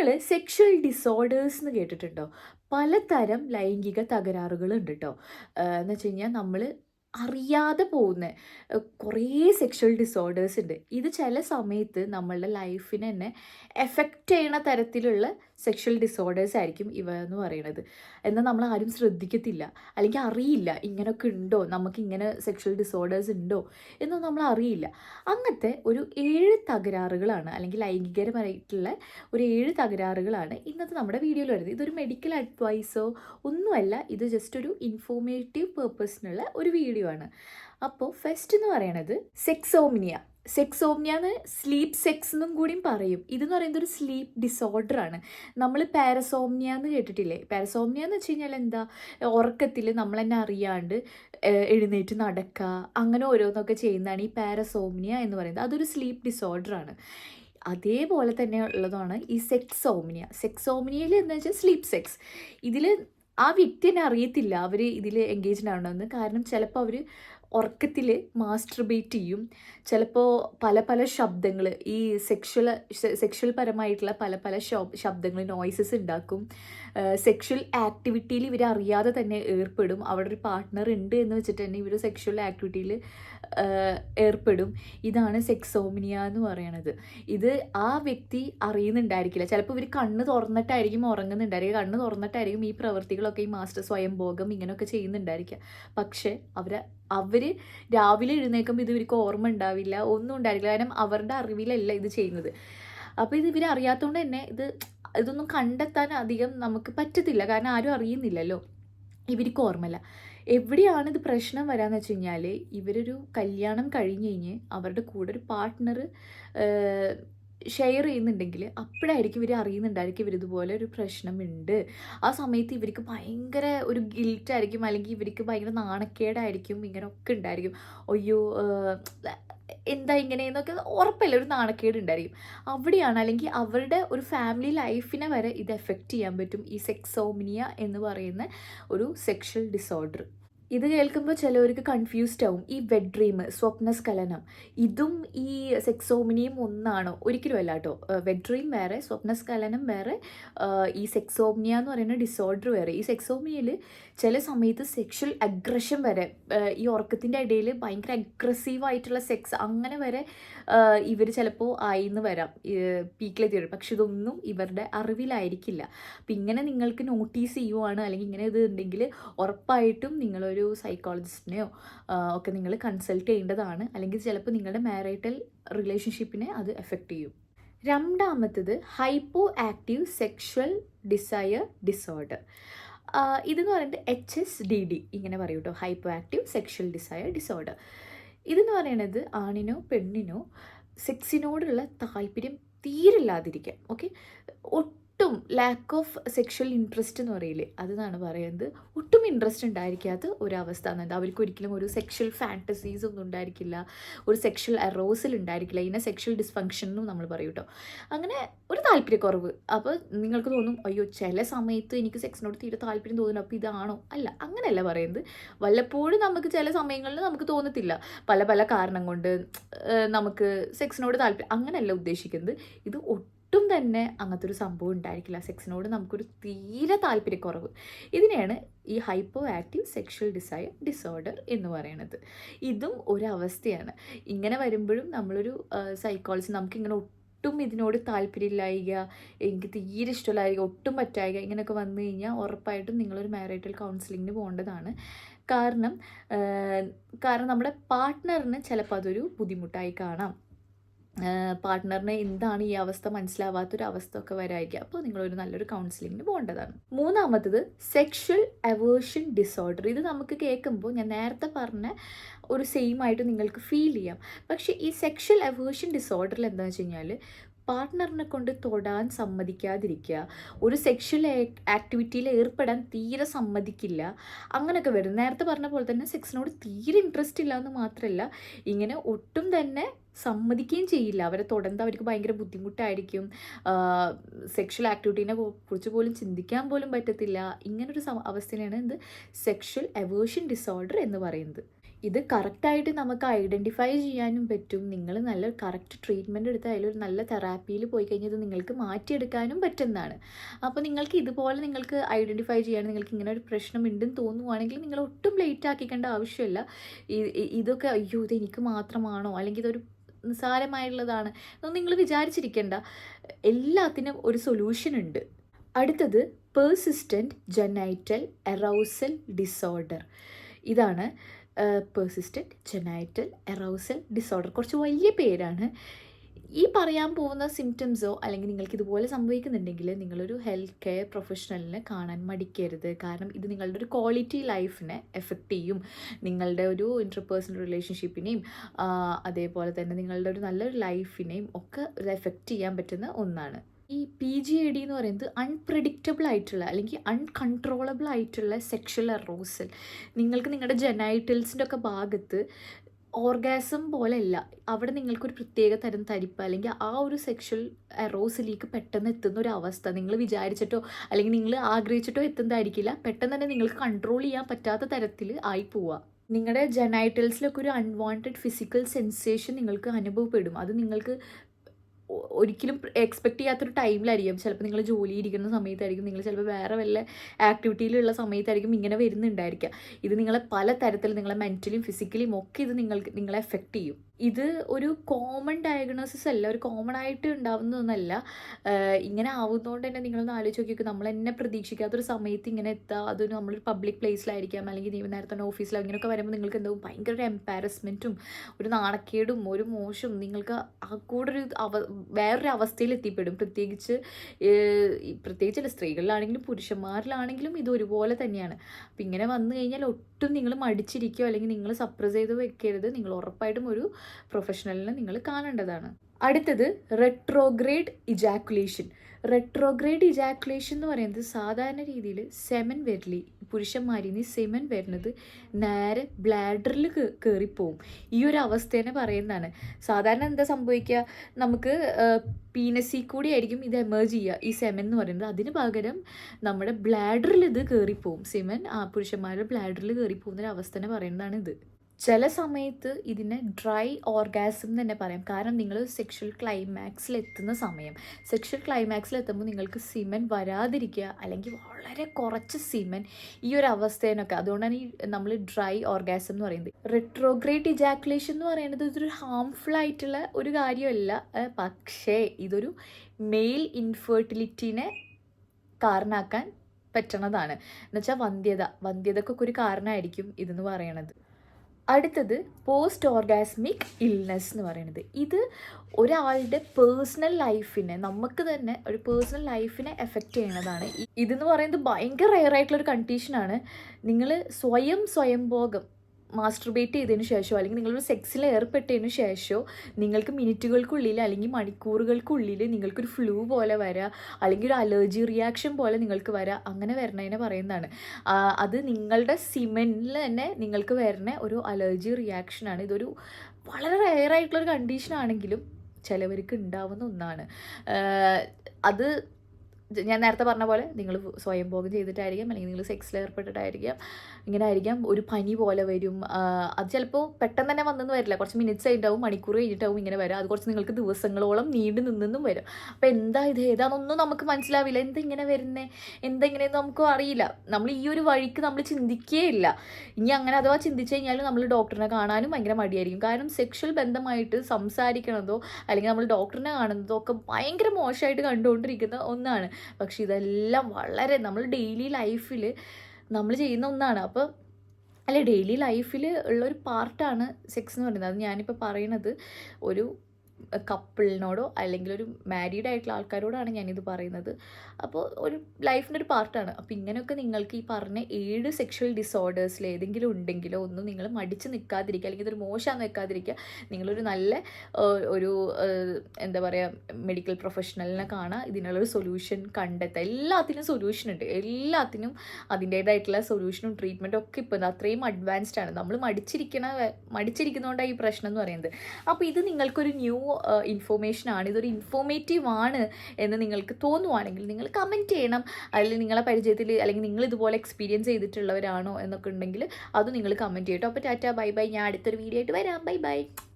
നിങ്ങൾ sexual disorders എന്ന് കേട്ടിട്ടുണ്ടോ? പലതരം ലൈംഗിക തകരാറുകളുണ്ട് കേട്ടോ എന്ന് വെച്ച് കഴിഞ്ഞാൽ നമ്മൾ അറിയാതെ പോകുന്ന കുറേ സെക്ഷൽ ഡിസോർഡേഴ്സ് ഉണ്ട്. ഇത് ചില സമയത്ത് നമ്മളുടെ ലൈഫിനെ തന്നെ എഫക്റ്റ് ചെയ്യണ തരത്തിലുള്ള സെക്ഷൽ ഡിസോർഡേഴ്സ് ആയിരിക്കും ഇവ എന്ന് പറയുന്നത് എന്നാൽ നമ്മൾ ആരും ശ്രദ്ധിക്കത്തില്ല. അല്ലെങ്കിൽ അറിയില്ല ഇങ്ങനെയൊക്കെ ഉണ്ടോ? നമുക്ക് ഇങ്ങനെ സെക്ഷൽ ഡിസോർഡേഴ്സ് ഉണ്ടോ? എന്നൊന്നും നമ്മൾ അറിയില്ല. അങ്ങനത്തെ ഒരു ഏഴ് തകരാറുകളാണ് അല്ലെങ്കിൽ ലൈംഗികരമായിട്ടുള്ള ഒരു ഏഴ് തകരാറുകളാണ് ഇന്നത്തെ നമ്മുടെ വീഡിയോയിൽ വരുന്നത്. ഇതൊരു മെഡിക്കൽ അഡ്വൈസോ ഒന്നുമല്ല. ഇത് ജസ്റ്റ് ഒരു ഇൻഫോർമേറ്റീവ് പേർപ്പസിനുള്ള ഒരു വീഡിയോ ആണ്. അപ്പോൾ ഫസ്റ്റ് എന്ന് പറയണത് സെക്സോമിനിയ സെക്സോമിയ എന്ന് സ്ലീപ്പ് സെക്സ് എന്നും കൂടിയും പറയും. ഇതെന്ന് പറയുന്നത് ഒരു സ്ലീപ്പ് ഡിസോർഡർ ആണ്. നമ്മൾ പാരസോമിയ എന്ന് കേട്ടിട്ടില്ലേ? പാരസോമിയ എന്ന് വെച്ച് കഴിഞ്ഞാൽ എന്താ? ഉറക്കത്തിൽ നമ്മൾ തന്നെ അറിയാണ്ട് എഴുന്നേറ്റ് നടക്കുക അങ്ങനെ ഓരോന്നൊക്കെ ചെയ്യുന്നതാണ് ഈ പാരസോമിയ എന്ന് പറയുന്നത്. അതൊരു സ്ലീപ്പ് ഡിസോർഡർ ആണ്. അതേപോലെ തന്നെ ഉള്ളതാണ് ഈ സെക്സ് ഓമ്നിയ സെക്സ് സെക്സോമിനിയയിൽ എന്ന് വെച്ചാൽ സ്ലീപ്പ് സെക്സ് ഇതിൽ ആ വ്യക്തി തന്നെ അറിയത്തില്ല അവർ ഇതിൽ എൻഗേജ്ഡ് എന്ന് കാരണം ചിലപ്പോൾ അവർ ഉറക്കത്തിൽ മാസ്റ്റർബേറ്റ് ചെയ്യും. ചിലപ്പോൾ പല പല ശബ്ദങ്ങൾ ഈ സെക്ഷൽ സെക്ഷൽ പരമായിട്ടുള്ള പല പല ശബ്ദങ്ങൾ നോയ്സസ് ഉണ്ടാക്കും സെക്ഷൽ ആക്ടിവിറ്റിയിൽ ഇവർ അറിയാതെ തന്നെ ഏർപ്പെടും. അവിടെ ഒരു പാർട്ട്ണർ ഉണ്ട് എന്ന് വെച്ചിട്ട് തന്നെ ഇവർ സെക്ഷൽ ആക്ടിവിറ്റിയിൽ ഏർപ്പെടും. ഇതാണ് സെക്സോമിനിയ എന്ന് പറയണത്. ഇത് ആ വ്യക്തി അറിയുന്നുണ്ടായിരിക്കില്ല. ചിലപ്പോൾ ഇവർ കണ്ണ് തുറന്നിട്ടായിരിക്കും ഉറങ്ങുന്നുണ്ടായിരിക്കുക. കണ്ണ് തുറന്നിട്ടായിരിക്കും ഈ പ്രവൃത്തികളൊക്കെ ഈ മാസ്റ്റർ സ്വയംഭോഗം ഇങ്ങനെയൊക്കെ ചെയ്യുന്നുണ്ടായിരിക്കുക. പക്ഷേ അവർ അവർ രാവിലെ എഴുന്നേൽക്കുമ്പോൾ ഇത് ഇവർക്ക് ഓർമ്മ ഉണ്ടാവില്ല ഒന്നും ഉണ്ടായിരിക്കില്ല കാരണം അവരുടെ അറിവിലല്ല ഇത് ചെയ്യുന്നത്. അപ്പോൾ ഇത് ഇവർ അറിയാത്തതുകൊണ്ട് തന്നെ ഇത് ഇതൊന്നും കണ്ടെത്താൻ അധികം നമുക്ക് പറ്റത്തില്ല. കാരണം ആരും അറിയുന്നില്ലല്ലോ. ഇവർക്ക് ഓർമ്മല്ല എവിടെയാണ് ഇത് പ്രശ്നം വരാന്ന് വെച്ച് കഴിഞ്ഞാൽ ഇവരൊരു കല്യാണം കഴിഞ്ഞ് കഴിഞ്ഞ് അവരുടെ കൂടെ ഒരു പാർട്ട്ണർ ഷെയർ ചെയ്യുന്നുണ്ടെങ്കിൽ അപ്പോഴായിരിക്കും ഇവർ അറിയുന്നുണ്ടായിരിക്കും ഇവർ ഇതുപോലെ ഒരു പ്രശ്നമുണ്ട്. ആ സമയത്ത് ഇവർക്ക് ഭയങ്കര ഒരു ഗിൽറ്റായിരിക്കും അല്ലെങ്കിൽ ഇവർക്ക് ഭയങ്കര നാണക്കേടായിരിക്കും. ഇങ്ങനെയൊക്കെ ഉണ്ടായിരിക്കും. അയ്യോ എന്താ ഇങ്ങനെ എന്നൊക്കെ ഉറപ്പല്ല? ഒരു നാണക്കേട് ഉണ്ടായിരിക്കും. അവിടെയാണ് അല്ലെങ്കിൽ അവരുടെ ഒരു ഫാമിലി ലൈഫിനെ വരെ ഇത് എഫക്റ്റ് ചെയ്യാൻ പറ്റും. ഈ സെക്സോമിനിയ എന്ന് പറയുന്ന ഒരു സെക്ഷൽ ഡിസോർഡർ ഇത് കേൾക്കുമ്പോൾ ചിലവർക്ക് കൺഫ്യൂസ്ഡ് ആവും. ഈ വെഡ് ഡ്രീം സ്വപ്നസ്ഖലനം ഇതും ഈ സെക്സോമിനിയും ഒന്നാണോ? ഒരിക്കലും അല്ല കേട്ടോ വെഡ് ഡ്രീം വേറെ സ്വപ്നസ്ഖലനം വേറെ ഈ സെക്സോമിനിയ എന്ന് പറയുന്ന ഡിസോർഡർ വേറെ. ഈ സെക്സോമിയയിൽ ചില സമയത്ത് സെക്ഷൽ അഗ്രഷൻ വരെ ഈ ഉറക്കത്തിന്റെ ഇടയിൽ ഭയങ്കര അഗ്രസീവായിട്ടുള്ള സെക്സ് അങ്ങനെ വരെ ഇവർ ചിലപ്പോൾ ആയിന്ന് വരാം. പീക്കിലെത്തി വരും പക്ഷെ ഇതൊന്നും ഇവരുടെ അറിവിലായിരിക്കില്ല. അപ്പം ഇങ്ങനെ നിങ്ങൾക്ക് നോട്ടീസ് ചെയ്യുവാണ് അല്ലെങ്കിൽ ഇങ്ങനെ ഇത് ഉണ്ടെങ്കിൽ ഉറപ്പായിട്ടും നിങ്ങളൊരു സൈക്കോളജിസ്റ്റിനെയോ ഒക്കെ നിങ്ങൾ കൺസൾട്ട് ചെയ്യേണ്ടതാണ്. അല്ലെങ്കിൽ ചിലപ്പോൾ നിങ്ങളുടെ മാരൈറ്റൽ റിലേഷൻഷിപ്പിനെ അത് എഫക്റ്റ് ചെയ്യും. രണ്ടാമത്തത് hypo active sexual desire disorder ഇതെന്ന് പറയുന്നത് എച്ച് എസ് ഡി ഡി ഇങ്ങനെ പറയും കേട്ടോ. Hypo active sexual desire disorder ഇതെന്ന് പറയുന്നത് ആണിനോ പെണ്ണിനോ സെക്സിനോടുള്ള താല്പര്യം തീരില്ലാതിരിക്കുക ഓക്കെ ഒട്ടും ലാക്ക് ഓഫ് സെക്ഷൽ ഇൻട്രസ്റ്റ് എന്ന് പറയില്ലേ? അതെന്നാണ് പറയുന്നത് ഒട്ടും ഇൻട്രസ്റ്റ് ഉണ്ടായിരിക്കാത്ത ഒരവസ്ഥ എന്നത് അവർക്ക് ഒരിക്കലും ഒരു സെക്ഷൽ ഫാന്റസീസ് ഒന്നും ഉണ്ടായിരിക്കില്ല. ഒരു സെക്ഷൽ അറോസൽ ഉണ്ടായിരിക്കില്ല. ഇതിനെ സെക്ഷൽ ഡിസ്ഫങ്ഷൻ എന്നും നമ്മൾ പറയും കേട്ടോ അങ്ങനെ ഒരു താല്പര്യക്കുറവ്. അപ്പോൾ നിങ്ങൾക്ക് തോന്നും അയ്യോ ചില സമയത്ത് എനിക്ക് സെക്സിനോട് തീരെ താല്പര്യം തോന്നുന്നു അപ്പോൾ ഇതാണോ? അല്ല അങ്ങനെയല്ല പറയുന്നത് വല്ലപ്പോഴും നമുക്ക് ചില സമയങ്ങളിൽ നമുക്ക് തോന്നത്തില്ല. പല പല കാരണം കൊണ്ട് നമുക്ക് സെക്സിനോട് താല്പര്യം അങ്ങനെയല്ല ഉദ്ദേശിക്കുന്നത്. ഇത് ഒട്ടും തന്നെ അങ്ങനത്തെ ഒരു സംഭവം ഉണ്ടായിരിക്കില്ല. സെക്സിനോട് നമുക്കൊരു തീരെ താല്പര്യക്കുറവ്. ഇതിനെയാണ് ഈ hypo active sexual desire disorder എന്ന് പറയുന്നത് ഇതും ഒരവസ്ഥയാണ് ഇങ്ങനെ വരുമ്പോഴും നമ്മളൊരു സൈക്കോളജി നമുക്കിങ്ങനെ ഒട്ടും ഇതിനോട് താല്പര്യമില്ലായിക എനിക്ക് തീരെ ഇഷ്ടമില്ലായിക ഒട്ടും പറ്റായിക ഇങ്ങനെയൊക്കെ വന്നു കഴിഞ്ഞാൽ ഉറപ്പായിട്ടും നിങ്ങളൊരു മാരൈറ്റൽ കൗൺസിലിങ്ങിന് പോകേണ്ടതാണ്. കാരണം കാരണം നമ്മുടെ പാർട്ട്ണറിന് ചിലപ്പോൾ അതൊരു ബുദ്ധിമുട്ടായി കാണാം. പാർട്ട്ണറിന് എന്താണ് ഈ അവസ്ഥ മനസ്സിലാവാത്തൊരു അവസ്ഥ ഒക്കെ വരായിരിക്കും. അപ്പോൾ നിങ്ങളൊരു നല്ലൊരു കൗൺസിലിങ്ങിന് പോകേണ്ടതാണ്. മൂന്നാമത്തത് സെക്ഷൽ അവേർഷൻ ഡിസോർഡർ ഇത് നമുക്ക് കേൾക്കുമ്പോൾ ഞാൻ നേരത്തെ പറഞ്ഞ ഒരു സെയിം ആയിട്ട് നിങ്ങൾക്ക് ഫീൽ ചെയ്യാം. പക്ഷേ ഈ സെക്ഷൽ അവേർഷൻ ഡിസോർഡറിൽ എന്താണെന്ന് വെച്ച് കഴിഞ്ഞാൽ പാർട്ട്ണറിനെ കൊണ്ട് തൊടാൻ സമ്മതിക്കാതിരിക്കുക. ഒരു സെക്ഷൽ ആക്ടിവിറ്റിയിൽ ഏർപ്പെടാൻ തീരെ സമ്മതിക്കില്ല. അങ്ങനെയൊക്കെ വരും. നേരത്തെ പറഞ്ഞ പോലെ തന്നെ സെക്സിനോട് തീരെ ഇൻട്രസ്റ്റ് ഇല്ല എന്ന് മാത്രമല്ല ഇങ്ങനെ ഒട്ടും തന്നെ സമ്മതിക്കുകയും ചെയ്യില്ല. അവരെ തുടർന്ന് അവർക്ക് ഭയങ്കര ബുദ്ധിമുട്ടായിരിക്കും. സെക്ഷൽ ആക്ടിവിറ്റീനെ കുറിച്ച് പോലും ചിന്തിക്കാൻ പോലും പറ്റത്തില്ല. ഇങ്ങനൊരു അവസ്ഥയാണ് എന്ത്? സെക്ഷൽ അവേർഷൻ ഡിസോർഡർ എന്ന് പറയുന്നത്. ഇത് കറക്റ്റായിട്ട് നമുക്ക് ഐഡന്റിഫൈ ചെയ്യാനും പറ്റും. നിങ്ങൾ നല്ല കറക്റ്റ് ട്രീറ്റ്മെന്റ് എടുത്ത് അതിലൊരു നല്ല തെറാപ്പിയിൽ പോയി കഴിഞ്ഞാൽ നിങ്ങൾക്ക് മാറ്റിയെടുക്കാനും പറ്റുന്നതാണ്. അപ്പോൾ നിങ്ങൾക്ക് ഇതുപോലെ നിങ്ങൾക്ക് ഐഡന്റിഫൈ ചെയ്യാൻ നിങ്ങൾക്ക് ഇങ്ങനെ ഒരു പ്രശ്നം ഉണ്ടെന്ന് തോന്നുവാണെങ്കിൽ നിങ്ങൾ ഒട്ടും ലേറ്റ് ആക്കിക്കേണ്ട ആവശ്യമില്ല. ഇതൊക്കെ അയ്യോ ഇത് എനിക്ക് മാത്രമാണോ? അല്ലെങ്കിൽ ഇതൊരു നിസ്സാരമായുള്ളതാണ്. എന്നൊന്നും നിങ്ങൾ വിചാരിച്ചിരിക്കേണ്ട. എല്ലാത്തിനും ഒരു സൊല്യൂഷൻ ഉണ്ട്. അടുത്തത് പേഴ്സിസ്റ്റന്റ് ജനൈറ്റൽ എറൗസൽ ഡിസോർഡർ ഇതാണ് പേഴ്സിസ്റ്റന്റ് ജെനൈറ്റൽ എറൗസൽ ഡിസോർഡർ കുറച്ച് വലിയ പേരാണ്. ഈ പറയാൻ പോകുന്ന സിംറ്റംസോ അല്ലെങ്കിൽ നിങ്ങൾക്ക് ഇതുപോലെ സംഭവിക്കുന്നുണ്ടെങ്കിൽ നിങ്ങളൊരു ഹെൽത്ത് കെയർ പ്രൊഫഷണലിനെ കാണാൻ മടിക്കരുത്. കാരണം ഇത് നിങ്ങളുടെ ഒരു ക്വാളിറ്റി ലൈഫിനെ എഫക്റ്റ് ചെയ്യും. നിങ്ങളുടെ ഒരു ഇന്റർപേഴ്സണൽ റിലേഷൻഷിപ്പിനെയും അതേപോലെ തന്നെ നിങ്ങളുടെ ഒരു നല്ലൊരു ലൈഫിനെയും ഒക്കെ എഫക്റ്റ് ചെയ്യാൻ പറ്റുന്ന ഒന്നാണ്. ഈ പി ജി എ ഡി എന്ന് പറയുന്നത് അൺപ്രഡിക്റ്റബിൾ ആയിട്ടുള്ള അല്ലെങ്കിൽ അൺകൺട്രോളബിൾ ആയിട്ടുള്ള സെക്ഷൽ അറോസൽ നിങ്ങൾക്ക് നിങ്ങളുടെ ജനൈറ്റൽസിന്റെ ഒക്കെ ഭാഗത്ത് ഓർഗാസം പോലെയല്ല അവിടെ നിങ്ങൾക്കൊരു പ്രത്യേക തരം തരിപ്പ് അല്ലെങ്കിൽ ആ ഒരു സെക്ഷൽ എറോസിലേക്ക് പെട്ടെന്ന് എത്തുന്ന ഒരു അവസ്ഥ. നിങ്ങൾ വിചാരിച്ചിട്ടോ അല്ലെങ്കിൽ നിങ്ങൾ ആഗ്രഹിച്ചിട്ടോ എത്തുന്നതായിരിക്കില്ല. പെട്ടെന്ന് തന്നെ നിങ്ങൾക്ക് കൺട്രോൾ ചെയ്യാൻ പറ്റാത്ത തരത്തിൽ ആയി പോവുക. നിങ്ങളുടെ ജനൈറ്റൽസിലൊക്കെ ഒരു അൺവാണ്ടഡ് ഫിസിക്കൽ സെൻസേഷൻ നിങ്ങൾക്ക് അനുഭവപ്പെടും. അത് നിങ്ങൾക്ക് ഒരിക്കലും എക്സ്പെക്ട് ചെയ്യാത്തൊരു ടൈമിലായിരിക്കും ചിലപ്പോൾ നിങ്ങൾ ജോലി ഇരിക്കുന്ന സമയത്തായിരിക്കും. നിങ്ങൾ ചിലപ്പോൾ വേറെ വല്ല ആക്ടിവിറ്റിയിലുള്ള സമയത്തായിരിക്കും ഇങ്ങനെ വരുന്നുണ്ടായിരിക്കുക ഇത് നിങ്ങളെ പല തരത്തിൽ നിങ്ങളെ മെന്റലിയും ഫിസിക്കലിയും ഒക്കെ ഇത് നിങ്ങൾക്ക് നിങ്ങളെ എഫക്റ്റ് ചെയ്യും. ഇത് ഒരു കോമൺ ഡയഗ്നോസിസ് അല്ല ഒരു കോമൺ ആയിട്ട് ഉണ്ടാവുന്നതൊന്നല്ല ഇങ്ങനെ ആവുന്നതുകൊണ്ട് തന്നെ നിങ്ങളൊന്ന് ആലോചിച്ച് നോക്കിയൊക്കെ നമ്മൾ എന്നെ പ്രതീക്ഷിക്കാത്തൊരു സമയത്ത് ഇങ്ങനെ എത്തുക അതൊരു നമ്മളൊരു പബ്ലിക് പ്ലേസിലായിരിക്കാം അല്ലെങ്കിൽ നീ നേരത്തെ തന്നെ ഓഫീസിലോ ഇങ്ങനെയൊക്കെ വരുമ്പോൾ നിങ്ങൾക്ക് എന്താവും ഭയങ്കര ഒരു എംപാരസ്മെന്റും ഒരു നാണക്കേടും ഒരു മോശം നിങ്ങൾക്ക് ആ കൂടെ ഒരു അവ വേറൊരു അവസ്ഥയിൽ എത്തിപ്പെടും. പ്രത്യേകിച്ച് പ്രത്യേകിച്ച് സ്ത്രീകളിലാണെങ്കിലും പുരുഷന്മാരിലാണെങ്കിലും ഇത് ഒരുപോലെ തന്നെയാണ്. അപ്പം ഇങ്ങനെ വന്നു കഴിഞ്ഞാൽ ഒട്ടും നിങ്ങൾ മടിച്ചിരിക്കുകയോ അല്ലെങ്കിൽ നിങ്ങൾ സപ്രസ് ചെയ്ത് വെക്കരുത്. നിങ്ങൾ ഉറപ്പായിട്ടും ഒരു പ്രൊഫഷണലിനെ നിങ്ങൾ കാണേണ്ടതാണ്. അടുത്തത് റെട്രോഗ്രേഡ് ഇജാക്കുലേഷൻ റെട്രോഗ്രേഡ് ഇജാക്കുലേഷൻ എന്ന് പറയുന്നത് സാധാരണ രീതിയിൽ സെമൻ വരലി പുരുഷന്മാരിൽ നിന്ന് സെമൻ വരുന്നത് നേരെ ബ്ലാഡറിൽ കയറിപ്പോവും ഈ ഒരു അവസ്ഥേനെ പറയുന്നതാണ്. സാധാരണ എന്താ സംഭവിക്കുക? നമുക്ക് പീനസി കൂടി ആയിരിക്കും ഇത് എമേർജ് ചെയ്യുക. ഈ സെമൻ എന്ന് പറയുന്നത് അതിന് പകരം നമ്മുടെ ബ്ലാഡറിൽ ഇത് കയറിപ്പോവും സെമൻ ആ പുരുഷന്മാരുടെ ബ്ലാഡറിൽ കയറിപ്പോകുന്ന ഒരു അവസ്ഥനെ പറയുന്നതാണ് ഇത് ചില സമയത്ത് ഇതിനെ ഡ്രൈ ഓർഗാസം തന്നെ പറയാം. കാരണം നിങ്ങൾ സെക്ഷൽ ക്ലൈമാക്സിൽ എത്തുന്ന സമയം. സെക്ഷൽ ക്ലൈമാക്സിൽ എത്തുമ്പോൾ നിങ്ങൾക്ക് സിമൻ വരാതിരിക്കുക അല്ലെങ്കിൽ വളരെ കുറച്ച് സിമൻ ഈ ഒരു അവസ്ഥേനൊക്കെ. അതുകൊണ്ടാണ് ഈ നമ്മൾ ഡ്രൈ ഓർഗാസം എന്ന് പറയുന്നത്. റിട്രോഗ്രേറ്റ് ഇജാക്കുലേഷൻ എന്ന് പറയുന്നത് ഇതൊരു ഹാംഫുൾ ആയിട്ടുള്ള ഒരു കാര്യമല്ല. പക്ഷേ ഇതൊരു മെയിൽ ഇൻഫെർട്ടിലിറ്റീനെ കാരണമാക്കാൻ പറ്റണതാണ്. എന്നുവെച്ചാൽ വന്ധ്യത. വന്ധ്യതക്കൊക്കെ ഒരു കാരണമായിരിക്കും ഇതെന്ന് പറയണത്. അടുത്തത് പോസ്റ്റ് ഓർഗാസ്മിക് ഇൽനെസ് എന്ന് പറയുന്നത്. ഇത് ഒരാളുടെ പേഴ്സണൽ ലൈഫിനെ നമുക്ക് തന്നെ ഒരു പേഴ്സണൽ ലൈഫിനെ എഫക്റ്റ് ചെയ്യുന്നതാണ്. ഇതെന്ന് പറയുന്നത് ഭയങ്കര റെയർ ആയിട്ടുള്ള ഒരു കണ്ടീഷനാണ് നിങ്ങൾ സ്വയം സ്വയംഭോഗം മാസ്റ്റർബേറ്റ് ചെയ്തതിന് ശേഷമോ അല്ലെങ്കിൽ നിങ്ങളൊരു സെക്സിൽ ഏർപ്പെട്ടതിന് ശേഷമോ നിങ്ങൾക്ക് മിനിറ്റുകൾക്കുള്ളിൽ അല്ലെങ്കിൽ മണിക്കൂറുകൾക്കുള്ളിൽ നിങ്ങൾക്കൊരു ഫ്ലൂ പോലെ വരാ അല്ലെങ്കിൽ ഒരു അലർജി റിയാക്ഷൻ പോലെ നിങ്ങൾക്ക് വരിക അങ്ങനെ വരണതിനെ പറയുന്നതാണ്. അത് നിങ്ങളുടെ സിമെന്റിൽ തന്നെ നിങ്ങൾക്ക് വരണ ഒരു അലർജി റിയാക്ഷനാണ് ഇതൊരു വളരെ റെയർ ആയിട്ടുള്ളൊരു കണ്ടീഷൻ ആണെങ്കിലും ചിലവർക്ക് ഉണ്ടാവുന്ന ഒന്നാണ്. അത് ഞാൻ നേരത്തെ പറഞ്ഞ പോലെ നിങ്ങൾ സ്വയംഭോഗം ചെയ്തിട്ടായിരിക്കാം അല്ലെങ്കിൽ നിങ്ങൾ സെക്സിൽ ഏർപ്പെട്ടിട്ടായിരിക്കാം. ഇങ്ങനെ ആയിരിക്കാം. ഒരു പനി പോലെ വരും. അത് ചിലപ്പോൾ പെട്ടെന്ന് തന്നെ വന്നെന്ന് വരില്ല. കുറച്ച് മിനിറ്റ്സ് ആയിട്ടാവും മണിക്കൂർ കഴിഞ്ഞിട്ടാവും ഇങ്ങനെ വരാം. അത് കുറച്ച് നിങ്ങൾക്ക് ദിവസങ്ങളോളം നീണ്ടു നിന്നെന്നും വരും. അപ്പോൾ എന്താ ഇത്? ഏതാണെന്നൊന്നും നമുക്ക് മനസ്സിലാവില്ല. എന്താ ഇങ്ങനെ വരുന്നേ? എന്താ നമുക്ക് അറിയില്ല. നമ്മൾ ഈ ഒരു വഴിക്ക് നമ്മൾ ചിന്തിക്കേ ഇല്ല ഇനി അങ്ങനെ അഥവാ ചിന്തിച്ചു കഴിഞ്ഞാൽ നമ്മൾ ഡോക്ടറിനെ കാണാനും ഭയങ്കര മടിയായിരിക്കും. കാരണം സെക്ഷൽ ബന്ധമായിട്ട് സംസാരിക്കണതോ അല്ലെങ്കിൽ നമ്മൾ ഡോക്ടറിനെ കാണുന്നതോ ഒക്കെ ഭയങ്കര മോശമായിട്ട് കണ്ടുകൊണ്ടിരിക്കുന്ന ഒന്നാണ്. പക്ഷെ ഇതെല്ലാം വളരെ നമ്മൾ ഡെയിലി ലൈഫിൽ നമ്മൾ ചെയ്യുന്ന ഒന്നാണ്. അപ്പോൾ അല്ല ഡെയിലി ലൈഫിൽ ഉള്ളൊരു പാർട്ടാണ് സെക്സ് എന്ന് പറയുന്നത്. അത് ഞാനിപ്പോൾ പറയണത്. ഒരു കപ്പിളിനോടോ അല്ലെങ്കിൽ ഒരു മാരീഡ് ആയിട്ടുള്ള ആൾക്കാരോടാണ് ഞാനിത് പറയുന്നത്. അപ്പോൾ ഒരു ലൈഫിന്റെ ഒരു പാർട്ടാണ് അപ്പോൾ ഇങ്ങനെയൊക്കെ നിങ്ങൾക്ക് ഈ പറഞ്ഞ ഏഴ് സെക്ഷൽ ഡിസോർഡേഴ്സിൽ ഏതെങ്കിലും ഉണ്ടെങ്കിലോ ഒന്നും നിങ്ങൾ മടിച്ച് നിൽക്കാതിരിക്കുക അല്ലെങ്കിൽ ഇതൊരു മോശമാണെന്ന് വെക്കാതിരിക്കുക. നിങ്ങളൊരു നല്ല ഒരു എന്താ പറയുക മെഡിക്കൽ പ്രൊഫഷണലിനെ കാണുക ഇതിനുള്ളൊരു സൊല്യൂഷൻ കണ്ടെത്തുക എല്ലാത്തിനും സൊല്യൂഷൻ ഉണ്ട്. എല്ലാത്തിനും അതിന്റേതായിട്ടുള്ള സൊല്യൂഷനും ട്രീറ്റ്മെന്റും ഒക്കെ ഇപ്പോൾ അത്രയും അഡ്വാൻസ്ഡ് ആണ്. നമ്മൾ മടിച്ചിരിക്കണ മടിച്ചിരിക്കുന്നതുകൊണ്ടാണ് ഈ പ്രശ്നം എന്ന് പറയുന്നത്. അപ്പോൾ ഇത് നിങ്ങൾക്കൊരു ന്യൂ ഇൻഫോർമേഷൻ ആണ്. ഇതൊരു ഇൻഫോർമേറ്റീവ് ആണ് എന്ന് നിങ്ങൾക്ക് തോന്നുവാണെങ്കിൽ നിങ്ങൾ കമന്റ് ചെയ്യണം. അല്ലെങ്കിൽ നിങ്ങളെ പരിചയത്തിൽ അല്ലെങ്കിൽ നിങ്ങൾ ഇതുപോലെ എക്സ്പീരിയൻസ് ചെയ്തിട്ടുള്ളവരാണോ എന്നൊക്കെ ഉണ്ടെങ്കിൽ അത് നിങ്ങൾ കമന്റ് ചെയ്യട്ടോ. അപ്പോൾ ടാറ്റ ബൈ ബൈ. ഞാൻ അടുത്തൊരു വീഡിയോ ആയിട്ട് വരാം. Bye bye.